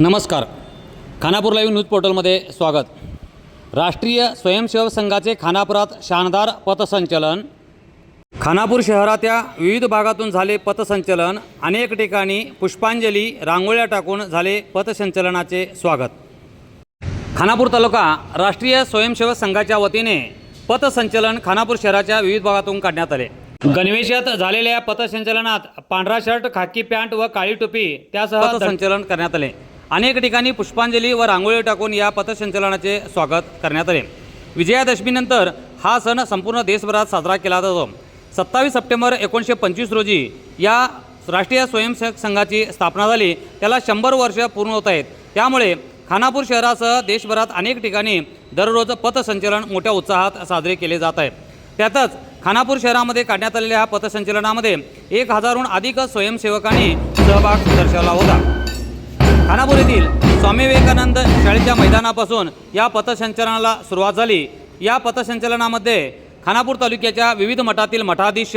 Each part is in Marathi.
नमस्कार. खानापूर लाईव्ह न्यूज पोर्टलमध्ये स्वागत. राष्ट्रीय स्वयंसेवक संघाचे खानापुरात शानदार पथसंचलन. खानापूर शहराच्या विविध भागातून झाले पथसंचलन. अनेक ठिकाणी पुष्पांजली रांगोळ्या टाकून झाले पथसंचलनाचे स्वागत. खानापूर तालुका राष्ट्रीय स्वयंसेवक संघाच्या वतीने पथसंचलन खानापूर शहराच्या विविध भागातून काढण्यात आले. गणवेशात झालेल्या पथसंचलनात पांढरा शर्ट खाकी पॅन्ट व काळी टोपी त्यासह संचलन करण्यात आले. अनेक ठिकाणी पुष्पांजली व रांगोळी टाकून या पथसंचलनाचे स्वागत करण्यात आले. विजयादशमीनंतर हा सण संपूर्ण देशभरात साजरा केला जातो. सत्तावीस सप्टेंबर एकोणीसशे पंचवीस रोजी या राष्ट्रीय स्वयंसेवक संघाची स्थापना झाली. त्याला शंभर वर्ष पूर्ण होत आहेत. त्यामुळे खानापूर शहरासह देशभरात अनेक ठिकाणी दररोज पथसंचलन मोठ्या उत्साहात साजरे केले जात आहे. त्यातच खानापूर शहरामध्ये काढण्यात आलेल्या ह्या पथसंचलनामध्ये एक हजारहून अधिक स्वयंसेवकांनी सहभाग दर्शवला होता. खानापूर येथील स्वामी विवेकानंद शाळेच्या मैदानापासून या पथसंचलनाला सुरुवात झाली. या पथसंचलनामध्ये खानापूर तालुक्याच्या विविध मठातील मठाधीश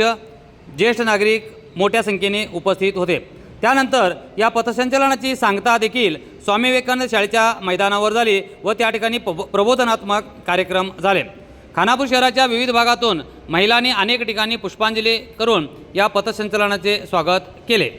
ज्येष्ठ नागरिक मोठ्या संख्येने उपस्थित होते. त्यानंतर या पथसंचलनाची सांगता देखील स्वामी विवेकानंद शाळेच्या मैदानावर झाली व त्या ठिकाणी प्रबोधनात्मक कार्यक्रम झाले. खानापूर शहराच्या विविध भागातून महिलांनी अनेक ठिकाणी पुष्पांजली करून या पथसंचलनाचे स्वागत केले.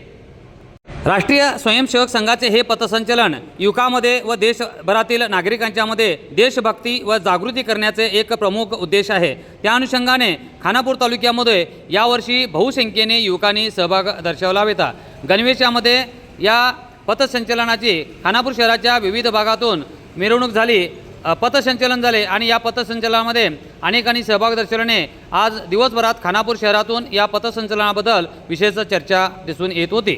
राष्ट्रीय स्वयंसेवक संघाचे हे पथसंचलन युवकामध्ये व देशभरातील नागरिकांच्यामध्ये देशभक्ती व जागृती करण्याचे एक प्रमुख उद्देश आहे. त्या अनुषंगाने खानापूर तालुक्यामध्ये यावर्षी बहुसंख्येने युवकांनी सहभाग दर्शवला होता गणवेशामध्ये या पथसंचलनाची खानापूर शहराच्या विविध भागातून मिरवणूक झाली पथसंचलन झाले आणि या पथसंचलनामध्ये अनेकांनी सहभाग दर्शवल्याने आज दिवसभरात खानापूर शहरातून या पथसंचलनाबद्दल विशेष चर्चा दिसून येत होती.